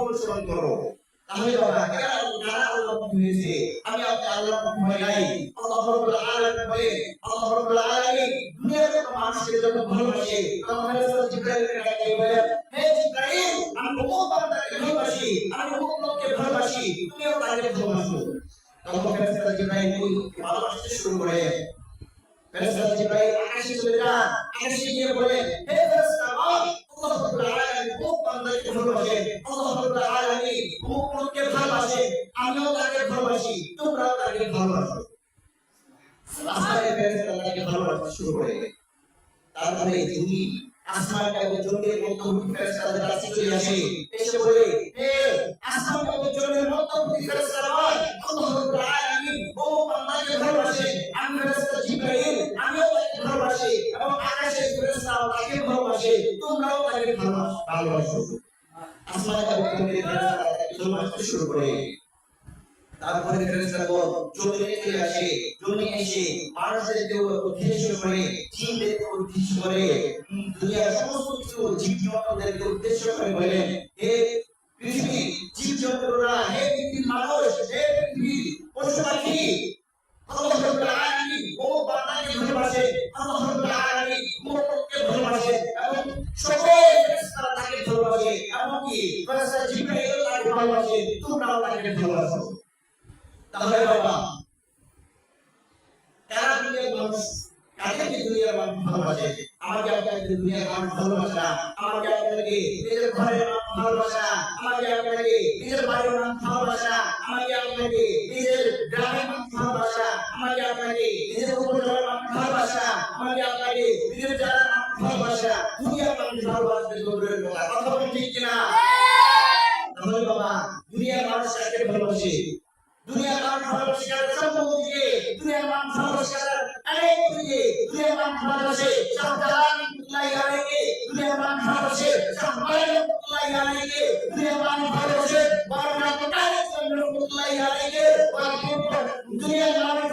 অনুসরণ করো। তাহলে আমি আপনি আল্লাহ হয় নাই। আল্লাহ রাব্বুল আলামিন বলেন, আল্লাহ রাব্বুল আলামিন দুনিয়ার মানুষকে যখন ভালোবাসে, তখন ভালোবাসতে শুরু করে। ফেরেশতা জিবরাইল আকাশে চলে যান। আকাশে গিয়ে বলেন হে ফেরেশতা, আল্লাহ রাব্বুল আলামিন অমুক বান্দাকে ভালোবাসে। আল্লাহ রাব্বুল আলামিন অমুক লোককে আমিও তাকে ভালোবাসি, তোমরাও তাকে ভালোবাসো। আসমানের ফেরেশতা তাকে ভালোবাসতে শুরু করে তারপরে তিনি আসমান এবং জমির মধ্যবর্তী ফেরেশতাদের কাছে চলে আসে। এসে বলে, হে আসমান এবং জমির মধ্যবর্তী ফেরেশতারা আল্লাহ রাব্বুল আলামিন ও বান্দাকে ভালোবাসে। আমি ফেরেশতা জিবরাইল আকাশের তাকে ভালোবাসে তোমরাও তাকে ভালোবাসো। আসমান এবং ফেরেশতারা শুরু করে। তারপরে ফেরেশতাগণ জমিনে চলে আসে জমি এসে মানুষের দেহ উদ্দেশ্য করে জিনদেরকে উদ্দেশ্য করে দুনিয়ার সমস্ত কিছু জীব উদ্দেশ্য করে বলেন হে পৃথিবী জীব হে পৃথিবীর মানুষ হে পৃথিবীর পশু পাখি আল্লাহ রাব্বুল আলামিন ও বান্দাকে ভালোবাসে আল্লাহ রাব্বুল মুমিনকে ভালোবাসে আমাকে আপনাকে আমাকে নিজের ঘরের মানুষ ভালোবাসে না। নিজের বাড়ির মানুষ ভালোবাসে না। আমাকে আপনাকে নিজের গ্রামের মানুষ ভালোবাসে না। আমাকে আপনাকে নিজের উপজেলার ভালোবাসে না আমাকে আপনাকে নিজের মানুষ ভালোবাসে না দুনিয়ার মানুষ ভালোবাসবে দূরের কথা কথা বলেন ঠিক কিনা? তাহলে বাবা, দুনিয়ার মানুষ কাকে ভালোবাসে? দুনিয়ার মানুষ ভালোবাসে কারণ সম্পত্তিকে দুনিয়ার মানুষ ভালোবাসে কারণ অনেক দিকে দুনিয়ার মানুষ ভালোবাসে শাহজালাল রহমতুল্লাহি আলাইহি। দুনিয়ার মানুষ ভালোবাসে শাহমাল রহমতুল্লাহি আলাইহি। দুনিয়ার মানুষ ভালোবাসে বারনা কোটারি রহমতুল্লাহি আলাইহি। দুনিয়ার মানুষ